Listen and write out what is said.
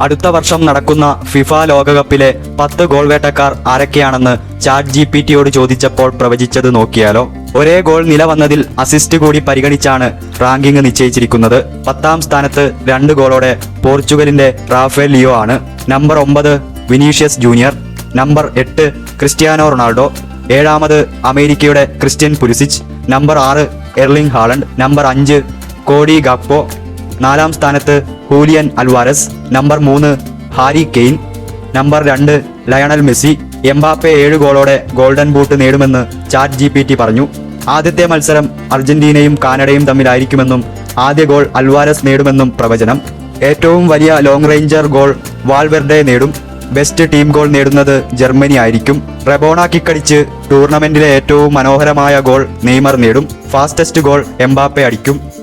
അടുത്ത വർഷം നടക്കുന്ന ഫിഫ ലോകകപ്പിലെ പത്ത് ഗോൾ വേട്ടക്കാർ ആരൊക്കെയാണെന്ന് ചാറ്റ് ജി പി ടിയോട് ചോദിച്ചപ്പോൾ പ്രവചിച്ചത് നോക്കിയാലോ? ഒരേ ഗോൾ നില വന്നതിൽ അസിസ്റ്റ് കൂടി പരിഗണിച്ചാണ് റാങ്കിംഗ് നിശ്ചയിച്ചിരിക്കുന്നത്. പത്താം സ്ഥാനത്ത് രണ്ട് ഗോളോടെ പോർച്ചുഗലിന്റെ റാഫേൽ ലിയോ ആണ്. നമ്പർ ഒമ്പത് വിനീഷ്യസ് ജൂനിയർ. നമ്പർ എട്ട് ക്രിസ്ത്യാനോ റൊണാൾഡോ. ഏഴാമത് അമേരിക്കയുടെ ക്രിസ്ത്യൻ പുലിസിച്ച്. നമ്പർ ആറ് എർലിംഗ് ഹാളണ്ട്. നമ്പർ അഞ്ച് കോഡി ഗാപ്പോ നാലാം സ്ഥാനത്ത് ഹൂലിയൻ അൽവാരസ് നമ്പർ മൂന്ന് ഹാരി കെയ്ൻ നമ്പർ രണ്ട് ലയണൽ മെസ്സി എംബാപ്പെ ഏഴ് ഗോളോടെ ഗോൾഡൻ ബൂട്ട് നേടുമെന്ന് ചാറ്റ് ജി പി ടി പറഞ്ഞു. ആദ്യത്തെ മത്സരം അർജന്റീനയും കാനഡയും തമ്മിലായിരിക്കുമെന്നും ആദ്യ ഗോൾ അൽവാരസ് നേടുമെന്നും പ്രവചനം. ഏറ്റവും വലിയ ലോങ് റേഞ്ചർ ഗോൾ വാൾവെർഡെ നേടും. ബെസ്റ്റ് ടീം ഗോൾ നേടുന്നത് ജർമ്മനി ആയിരിക്കും. റെബോണ കിക്കടിച്ച് ടൂർണമെന്റിലെ ഏറ്റവും മനോഹരമായ ഗോൾ നെയ്മർ നേടും. ഫാസ്റ്റസ്റ്റ് ഗോൾ എംബാപ്പെ അടിക്കും.